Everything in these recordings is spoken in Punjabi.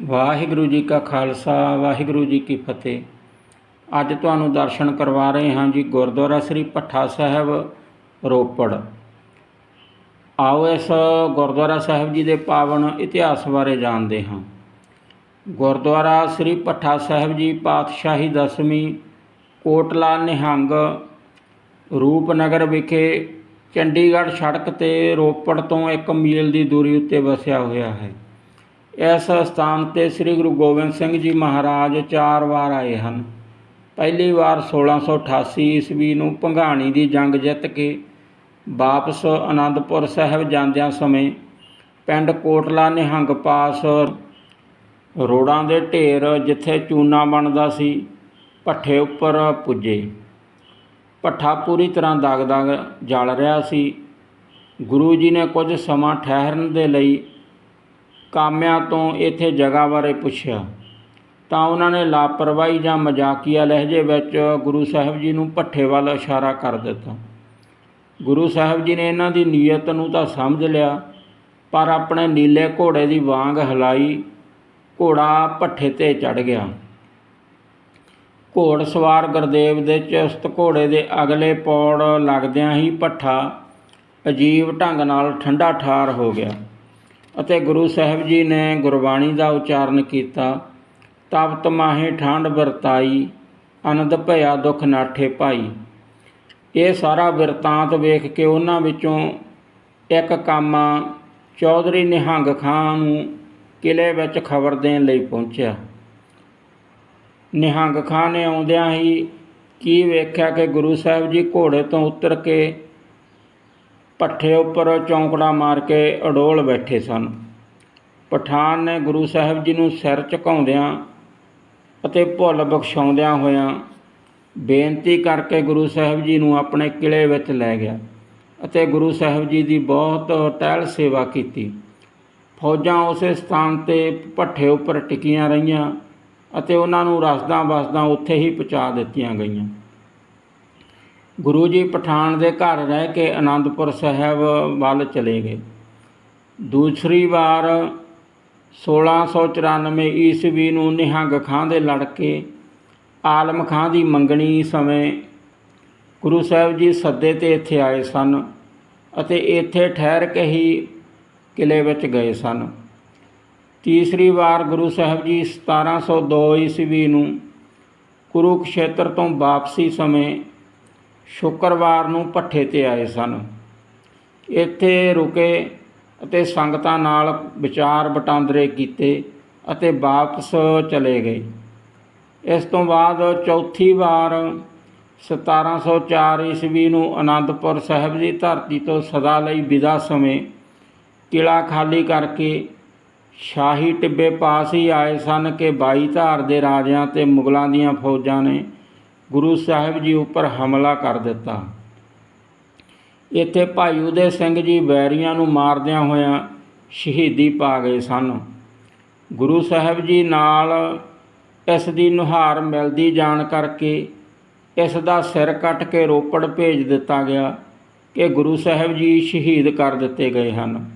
ਵਾਹਿਗੁਰੂ ਜੀ ਕਾ ਖਾਲਸਾ, ਵਾਹਿਗੁਰੂ ਜੀ ਕੀ ਫਤਿਹ। ਅੱਜ ਤੁਹਾਨੂੰ ਦਰਸ਼ਨ ਕਰਵਾ ਰਹੇ ਹਾਂ ਜੀ ਗੁਰਦੁਆਰਾ ਸ੍ਰੀ ਭੱਠਾ ਸਾਹਿਬ, ਰੋਪੜ। ਆਓ ਇਸ ਗੁਰਦੁਆਰਾ ਸਾਹਿਬ ਜੀ ਦੇ ਪਾਵਨ ਇਤਿਹਾਸ ਬਾਰੇ ਜਾਣਦੇ ਹਾਂ। ਗੁਰਦੁਆਰਾ ਸ੍ਰੀ ਭੱਠਾ ਸਾਹਿਬ ਜੀ ਪਾਤਸ਼ਾਹੀ ਦਸਵੀਂ, ਕੋਟਲਾ ਨਿਹੰਗ, ਰੂਪਨਗਰ ਵਿਖੇ ਚੰਡੀਗੜ੍ਹ ਸੜਕ ਤੇ ਰੋਪੜ ਤੋਂ 1 ਮੀਲ ਦੀ ਦੂਰੀ ਉੱਤੇ ਵਸਿਆ ਹੋਇਆ ਹੈ। ਇਸ ਸਥਾਨ ਤੇ ਸ੍ਰੀ ਗੁਰੂ ਗੋਬਿੰਦ ਸਿੰਘ ਜੀ ਮਹਾਰਾਜ ਚਾਰ ਵਾਰ ਆਏ ਹਨ। ਪਹਿਲੀ ਵਾਰ 1688 ਈਸਵੀ ਨੂੰ ਭੰਗਾਣੀ ਦੀ ਜੰਗ ਜਿੱਤ ਕੇ ਵਾਪਸ ਆਨੰਦਪੁਰ ਸਾਹਿਬ ਜਾਂਦਿਆਂ ਸਮੇਂ ਪਿੰਡ ਕੋਟਲਾ ਨਿਹੰਗ ਪਾਸ ਰੋੜਾਂ ਦੇ ਢੇਰ ਜਿੱਥੇ ਚੂਨਾ ਬਣਦਾ ਸੀ, ਭੱਠੇ ਉੱਪਰ ਪੁੱਜੇ। ਭੱਠਾ ਪੂਰੀ ਤਰ੍ਹਾਂ ਦਗ-ਦਗ ਜਲ ਰਿਹਾ ਸੀ। ਗੁਰੂ ਜੀ ਨੇ ਕੁਝ ਸਮਾਂ ਠਹਿਰਨ ਦੇ ਲਈ ਕਾਮਿਆਂ ਤੋਂ ਇੱਥੇ ਜਗ੍ਹਾ ਬਾਰੇ ਪੁੱਛਿਆ। ਤਾਂ ਉਹਨਾਂ ਨੇ ਲਾਪਰਵਾਹੀ ਜਾਂ ਮਜ਼ਾਕੀਆ ਲਹਿਜੇ ਵਿੱਚ ਗੁਰੂ ਸਾਹਿਬ ਜੀ ਨੂੰ ਭੱਠੇ ਵੱਲ ਇਸ਼ਾਰਾ ਕਰ ਦਿੱਤਾ। ਗੁਰੂ ਸਾਹਿਬ ਜੀ ਨੇ ਇਹਨਾਂ ਦੀ ਨੀਅਤ ਨੂੰ ਤਾਂ ਸਮਝ ਲਿਆ, ਪਰ ਆਪਣੇ ਨੀਲੇ ਘੋੜੇ ਦੀ ਵਾਂਗ ਹਿਲਾਈ ਘੋੜਾ ਭੱਠੇ ਤੇ ਚੜ ਗਿਆ। ਘੋੜ ਸਵਾਰ ਗੁਰਦੇਵ ਦੇ ਚੁਸਤ ਘੋੜੇ ਦੇ ਅਗਲੇ ਪੌੜ ਲੱਗਦਿਆਂ ਹੀ ਭੱਠਾ ਅਜੀਬ ਢੰਗ ਨਾਲ ਠੰਡਾ ਠਾਰ ਹੋ ਗਿਆ। ਅਤੇ ਗੁਰੂ ਸਾਹਿਬ ਜੀ ਨੇ ਗੁਰਬਾਣੀ ਦਾ ਉਚਾਰਨ ਕੀਤਾ। ਤਬ ਮਾਹੇ ਠੰਡ ਵਰਤਾਈ, ਆਨੰਦ ਭਇਆ ਦੁਖ ਨਾਠੇ ਭਾਈ ਇਹ ਸਾਰਾ ਵਰਤਾਂਤ ਵੇਖ ਕੇ ਉਹਨਾਂ ਵਿੱਚੋਂ ਇੱਕ ਕਾਮਾ ਚੌਧਰੀ ਨਿਹੰਗ ਖਾਂ ਨੂੰ ਕਿਲੇ ਵਿੱਚ ਖਬਰ ਦੇਣ ਲਈ ਪਹੁੰਚਿਆ। ਨਿਹੰਗ ਖਾਂ ਨੇ ਆਉਂਦਿਆਂ ਹੀ ਕੀ ਵੇਖਿਆ ਕਿ ਗੁਰੂ ਸਾਹਿਬ ਜੀ ਘੋੜੇ ਤੋਂ ਉਤਰ ਕੇ ਪੱਠੇ ਉੱਪਰ ਚੌਂਕੜਾ ਮਾਰ ਕੇ ਅਡੋਲ ਬੈਠੇ ਸਨ। ਪਠਾਨ ਨੇ ਗੁਰੂ ਸਾਹਿਬ ਜੀ ਨੂੰ ਸਿਰ ਝੁਕਾਉਂਦਿਆਂ ਅਤੇ ਭੁੱਲ ਬਖਸ਼ਾਉਂਦਿਆਂ ਹੋਇਆਂ ਬੇਨਤੀ ਕਰਕੇ ਗੁਰੂ ਸਾਹਿਬ ਜੀ ਨੂੰ ਆਪਣੇ ਕਿਲੇ ਵਿੱਚ ਲੈ ਗਿਆ ਅਤੇ ਗੁਰੂ ਸਾਹਿਬ ਜੀ ਦੀ ਬਹੁਤ ਟਹਿਲ ਸੇਵਾ ਕੀਤੀ। ਫੌਜਾਂ ਉਸੇ ਸਥਾਨ ਤੇ ਭੱਠੇ ਉੱਪਰ ਟਿਕੀਆਂ ਰਹੀਆਂ ਅਤੇ ਉਹਨਾਂ ਨੂੰ ਰਸਦਾਂ ਵਸਦਾਂ ਉੱਥੇ ਹੀ ਪਹੁੰਚਾ ਦਿੱਤੀਆਂ ਗਈਆਂ। ਗੁਰੂ ਜੀ ਪਠਾਨ ਦੇ ਘਰ ਰਹਿ ਕੇ ਆਨੰਦਪੁਰ ਸਾਹਿਬ ਵੱਲ ਚਲੇ ਗਏ। ਦੂਸਰੀ ਵਾਰ 1694 ਈਸਵੀ ਨੂੰ ਨਿਹੰਗ ਖਾਂ ਦੇ ਲੜਕੇ ਆਲਮ ਖਾਂ ਦੀ ਮੰਗਣੀ ਸਮੇਂ ਗੁਰੂ ਸਾਹਿਬ ਜੀ ਸੱਦੇ ਤੇ ਇੱਥੇ ਆਏ ਸਨ ਅਤੇ ਇੱਥੇ ਠਹਿਰ ਕੇ ਹੀ ਕਿਲੇ ਵਿੱਚ ਗਏ ਸਨ। ਤੀਸਰੀ ਵਾਰ ਗੁਰੂ ਸਾਹਿਬ ਜੀ 1702 ਈਸਵੀ ਨੂੰ ਕੁਰੂਕਸ਼ੇਤਰ ਤੋਂ ਵਾਪਸੀ ਸਮੇਂ ਸ਼ੁੱਕਰਵਾਰ ਨੂੰ ਭੱਠੇ ਤੇ ਆਏ ਸਨ। ਇੱਥੇ ਰੁਕੇ ਅਤੇ ਸੰਗਤਾਂ ਨਾਲ ਵਿਚਾਰ ਵਟਾਂਦਰੇ ਕੀਤੇ ਅਤੇ ਵਾਪਸ ਚਲੇ ਗਏ। ਇਸ ਤੋਂ ਬਾਅਦ ਚੌਥੀ ਵਾਰ 1704 ਈਸਵੀ ਨੂੰ ਅਨੰਦਪੁਰ ਸਾਹਿਬ ਦੀ ਧਰਤੀ ਤੋਂ ਸਦਾ ਲਈ ਵਿਦਾ ਸਮੇਂ ਕਿਲਾ ਖਾਲੀ ਕਰਕੇ ਸ਼ਾਹੀ ਟਿੱਬੇ ਪਾਸ ਹੀ ਆਏ ਸਨ ਕਿ ਬਾਈ ਧਾਰ ਦੇ ਰਾਜਿਆਂ ਤੇ ਮੁਗਲਾਂ ਦੀਆਂ ਫੌਜਾਂ ਨੇ ਗੁਰੂ ਸਾਹਿਬ ਜੀ ਉੱਪਰ ਹਮਲਾ ਕਰ ਦਿੱਤਾ। ਇੱਥੇ ਭਾਈ ਉਦੇ ਸਿੰਘ ਜੀ ਵੈਰੀਆਂ ਨੂੰ ਮਾਰਦਿਆਂ ਹੋਇਆਂ ਸ਼ਹੀਦੀ ਪਾ ਗਏ ਸਨ। ਗੁਰੂ ਸਾਹਿਬ ਜੀ ਨਾਲ ਇਸ ਦੀ ਨੁਹਾਰ ਮਿਲਦੀ ਜਾਣ ਕਰਕੇ ਇਸ ਦਾ ਸਿਰ ਕੱਟ ਕੇ ਰੋਪੜ ਭੇਜ ਦਿੱਤਾ ਗਿਆ ਕਿ ਗੁਰੂ ਸਾਹਿਬ ਜੀ ਸ਼ਹੀਦ ਕਰ ਦਿੱਤੇ ਗਏ ਹਨ।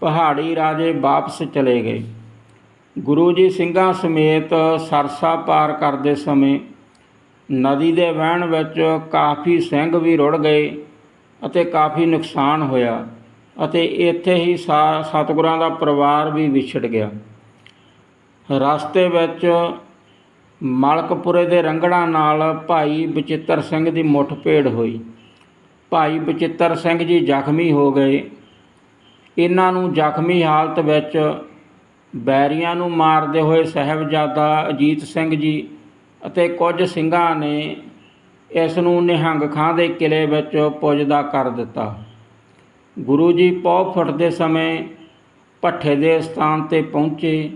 ਪਹਾੜੀ ਰਾਜੇ ਵਾਪਸ ਚਲੇ ਗਏ। ਗੁਰੂ ਜੀ ਸਿੰਘਾਂ ਸਮੇਤ ਸਰਸਾ ਪਾਰ ਕਰਦੇ ਸਮੇਂ ਨਦੀ ਦੇ ਵਹਿਣ ਵਿੱਚ ਕਾਫੀ ਸਿੰਘ ਵੀ ਰੁੜ ਗਏ ਅਤੇ ਕਾਫੀ ਨੁਕਸਾਨ ਹੋਇਆ ਅਤੇ ਇੱਥੇ ਹੀ ਸਾ- ਸਤਿਗੁਰਾਂ ਦਾ ਪਰਿਵਾਰ ਵੀ ਵਿਛੜ ਗਿਆ। ਰਸਤੇ ਵਿੱਚ ਮਲਕਪੁਰੇ ਦੇ ਰੰਗੜਾਂ ਨਾਲ ਭਾਈ ਬਚਿੱਤਰ ਸਿੰਘ ਦੀ ਮੁੱਠਭੇੜ ਹੋਈ। ਭਾਈ ਬਚਿੱਤਰ ਸਿੰਘ ਜੀ ਜ਼ਖਮੀ ਹੋ ਗਏ। ਇਹਨਾਂ ਨੂੰ ਜ਼ਖਮੀ ਹਾਲਤ ਵਿੱਚ ਬੈਰੀਆਂ ਨੂੰ ਮਾਰਦੇ ਹੋਏ ਸਾਹਿਬਜ਼ਾਦਾ ਅਜੀਤ ਸਿੰਘ ਜੀ ਅਤੇ ਕੁਝ ਸਿੰਘਾਂ ਨੇ ਇਸ ਨੂੰ ਨਿਹੰਗ ਖਾਂ ਦੇ ਕਿਲੇ ਵਿੱਚ ਪੁੱਜਦਾ ਕਰ ਦਿੱਤਾ। ਗੁਰੂ ਜੀ ਪੌ ਫੁੱਟਦੇ ਸਮੇਂ ਭੱਠੇ ਦੇ ਸਥਾਨ ਤੇ ਪਹੁੰਚੇ।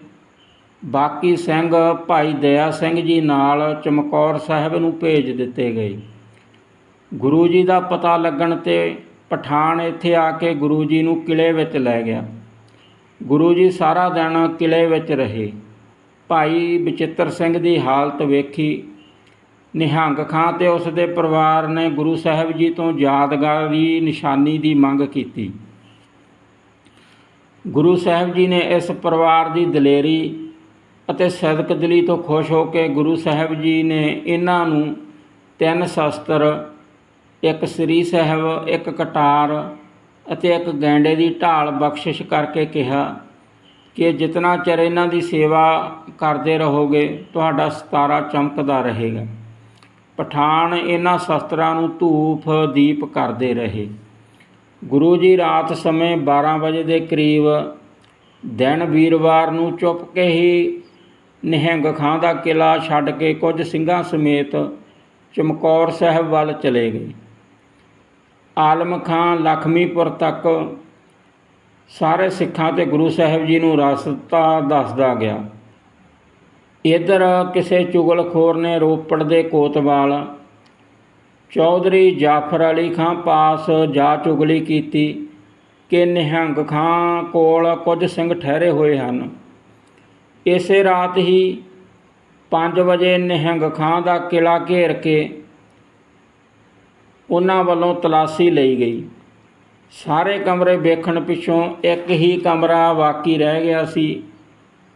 ਬਾਕੀ ਸਿੰਘ ਭਾਈ ਦਇਆ ਸਿੰਘ ਜੀ ਨਾਲ ਚਮਕੌਰ ਸਾਹਿਬ ਨੂੰ ਭੇਜ ਦਿੱਤੇ ਗਏ। ਗੁਰੂ ਜੀ ਦਾ ਪਤਾ ਲੱਗਣ ਤੇ ਪਠਾਨ ਇੱਥੇ ਆ ਕੇ ਗੁਰੂ ਜੀ ਨੂੰ ਕਿਲੇ ਵਿੱਚ ਲੈ ਗਿਆ। ਗੁਰੂ ਜੀ ਸਾਰਾ ਦਿਨ ਕਿਲੇ ਵਿੱਚ ਰਹੇ। ਭਾਈ ਬਚਿੱਤਰ ਸਿੰਘ ਦੀ ਹਾਲਤ ਵੇਖੀ। ਨਿਹੰਗ ਖਾਂ ਤੇ ਉਸ ਦੇ ਪਰਿਵਾਰ ਨੇ ਗੁਰੂ ਸਾਹਿਬ ਜੀ ਤੋਂ ਯਾਦਗਾਰੀ ਨਿਸ਼ਾਨੀ ਦੀ ਮੰਗ ਕੀਤੀ। ਗੁਰੂ ਸਾਹਿਬ ਜੀ ਨੇ ਇਸ ਪਰਿਵਾਰ ਦੀ ਦਲੇਰੀ ਅਤੇ ਸਦਕ ਦਿਲੀ ਤੋਂ ਖੁਸ਼ ਹੋ ਕੇ ਗੁਰੂ ਸਾਹਿਬ ਜੀ ਨੇ ਇਹਨਾਂ ਨੂੰ ਤਿੰਨ ਸ਼ਸਤਰ, ਇੱਕ ਸ੍ਰੀ ਸਾਹਿਬ, ਇੱਕ ਕਟਾਰ ਅਤੇ ਇੱਕ ਗੈਂਡੇ ਦੀ ਢਾਲ ਬਖਸ਼ਿਸ਼ ਕਰਕੇ ਕਿਹਾ। ਕਿ ਜਿਤਨਾ ਚਿਰ ਇਹਨਾਂ ਦੀ ਸੇਵਾ ਕਰਦੇ ਰਹੋਗੇ, ਤੁਹਾਡਾ ਸਤਾਰਾ ਚਮਕਦਾ ਰਹੇਗਾ। ਪਠਾਨ ਇਹਨਾਂ ਸ਼ਸਤਰਾਂ ਨੂੰ ਧੂਫ ਦੀਪ ਕਰਦੇ ਰਹੇ। ਗੁਰੂ ਜੀ ਰਾਤ ਸਮੇਂ 12 ਵਜੇ ਦੇ ਕਰੀਬ ਦਿਨ ਵੀਰਵਾਰ ਨੂੰ ਚੁੱਪ ਕੇ ਹੀ ਨਿਹੰਗ ਖਾਂ ਦਾ ਕਿਲਾ ਛੱਡ ਕੇ ਕੁਝ ਸਿੰਘਾਂ ਸਮੇਤ ਚਮਕੌਰ ਸਾਹਿਬ ਵੱਲ ਚਲੇ ਗਏ। ਆਲਮ ਖਾਂ ਲਖਮੀਪੁਰ ਤੱਕ ਸਾਰੇ ਸਿੱਖਾਂ ਤੇ ਗੁਰੂ ਸਾਹਿਬ ਜੀ ਨੂੰ ਰਸਤਾ ਦੱਸਦਾ ਗਿਆ। ਇਧਰ ਕਿਸੇ ਚੁਗਲਖੋਰ ਨੇ ਰੋਪੜ ਦੇ ਕੋਤਵਾਲ, ਚੌਧਰੀ ਜਾਫਰ ਅਲੀ ਖਾਂ ਪਾਸ ਜਾ ਚੁਗਲੀ ਕੀਤੀ ਕਿ ਨਿਹੰਗ ਖਾਂ ਕੋਲ ਕੁਝ ਸਿੰਘ ਠਹਿਰੇ ਹੋਏ ਹਨ। ਇਸੇ ਰਾਤ ਹੀ 5 ਵਜੇ ਨਿਹੰਗ ਖਾਂ ਦਾ ਕਿਲਾ ਘੇਰ ਕੇ ਉਹਨਾਂ ਵੱਲੋਂ ਤਲਾਸ਼ੀ ਲਈ ਗਈ। ਸਾਰੇ ਕਮਰੇ ਵੇਖਣ ਪਿੱਛੋਂ ਇੱਕ ਹੀ ਕਮਰਾ ਬਾਕੀ ਰਹਿ ਗਿਆ ਸੀ,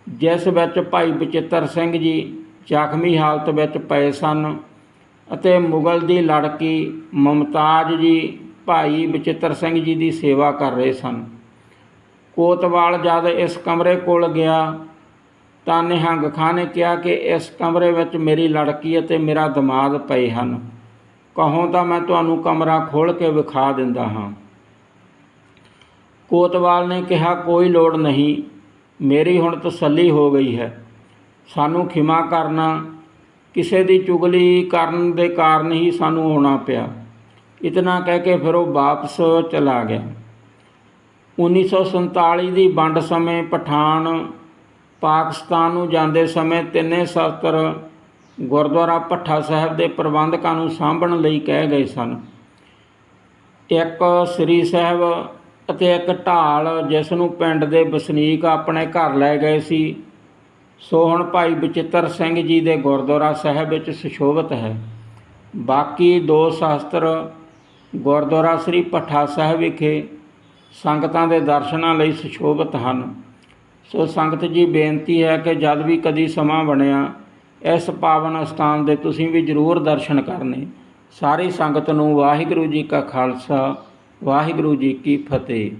ਜਿਸ ਵਿੱਚ ਭਾਈ ਬਚਿੱਤਰ ਸਿੰਘ ਜੀ ਜ਼ਖਮੀ ਹਾਲਤ ਵਿੱਚ ਪਏ ਸਨ ਅਤੇ ਮੁਗਲ ਦੀ ਲੜਕੀ ਮਮਤਾਜ ਜੀ, ਭਾਈ ਬਚਿੱਤਰ ਸਿੰਘ ਜੀ ਦੀ ਸੇਵਾ ਕਰ ਰਹੇ ਸਨ। ਕੋਤਵਾਲ ਜਦ ਇਸ ਕਮਰੇ ਕੋਲ ਗਿਆ ਤਾਂ ਨਿਹੰਗ ਖਾਂ ਨੇ ਕਿਹਾ ਕਿ ਇਸ ਕਮਰੇ ਵਿੱਚ ਮੇਰੀ ਲੜਕੀ ਅਤੇ ਮੇਰਾ ਦਿਮਾਗ ਪਏ ਹਨ। ਕਹੋ ਤਾਂ ਮੈਂ ਤੁਹਾਨੂੰ ਕਮਰਾ ਖੋਲ ਕੇ ਵਿਖਾ ਦਿੰਦਾ ਹਾਂ। ਕੋਤਵਾਲ ਨੇ ਕਿਹਾ, ਕੋਈ ਲੋੜ ਨਹੀਂ, ਮੇਰੀ ਹੁਣ ਤਸੱਲੀ ਹੋ ਗਈ ਹੈ। ਸਾਨੂੰ ਖਿਮਾ ਕਰਨਾ, ਕਿਸੇ ਦੀ ਚੁਗਲੀ ਕਰਨ ਦੇ ਕਾਰਨ ਹੀ ਸਾਨੂੰ ਆਉਣਾ ਪਿਆ। ਇਤਨਾ ਕਹਿ ਕੇ ਫਿਰ ਉਹ ਵਾਪਸ ਚਲਾ ਗਿਆ। 1947 ਦੀ ਵੰਡ ਸਮੇਂ ਪਠਾਨ ਪਾਕਿਸਤਾਨ ਨੂੰ ਜਾਂਦੇ ਸਮੇਂ ਤਿੰਨੇ ਸ਼ਸਤਰ ਗੁਰਦੁਆਰਾ ਭੱਠਾ ਸਾਹਿਬ ਦੇ ਪ੍ਰਬੰਧਕਾਂ ਨੂੰ ਸਾਂਭਣ ਲਈ ਕਹਿ ਗਏ ਸਨ। ਇੱਕ ਸ੍ਰੀ ਸਾਹਿਬ ਅਤੇ ਇੱਕ ਢਾਲ ਜਿਸ ਨੂੰ ਪਿੰਡ ਦੇ ਵਸਨੀਕ ਆਪਣੇ ਘਰ ਲੈ ਗਏ ਸੀ। ਸੋ ਹੁਣ ਭਾਈ ਬਚਿੱਤਰ ਸਿੰਘ ਜੀ ਦੇ ਗੁਰਦੁਆਰਾ ਸਾਹਿਬ ਵਿੱਚ ਸੁਸ਼ੋਭਿਤ ਹੈ। ਬਾਕੀ ਦੋ ਸ਼ਾਸਤਰ ਗੁਰਦੁਆਰਾ ਸ੍ਰੀ ਭੱਠਾ ਸਾਹਿਬ ਵਿਖੇ ਸੰਗਤਾਂ ਦੇ ਦਰਸ਼ਨਾਂ ਲਈ ਸੁਸ਼ੋਭਿਤ ਹਨ। ਸੋ ਸੰਗਤ ਜੀ, ਬੇਨਤੀ ਹੈ ਕਿ ਜਦ ਵੀ ਕਦੀ ਸਮਾਂ ਬਣਿਆ, ਇਸ ਪਾਵਨ ਸਥਾਨ ਦੇ ਤੁਸੀਂ ਵੀ ਜ਼ਰੂਰ ਦਰਸ਼ਨ ਕਰਨੇ। ਸਾਰੀ ਸੰਗਤ ਨੂੰ ਵਾਹਿਗੁਰੂ ਜੀ ਕਾ ਖਾਲਸਾ ਵਾਹਿਗੁਰੂ ਜੀ ਕੀ ਫਤਿਹ।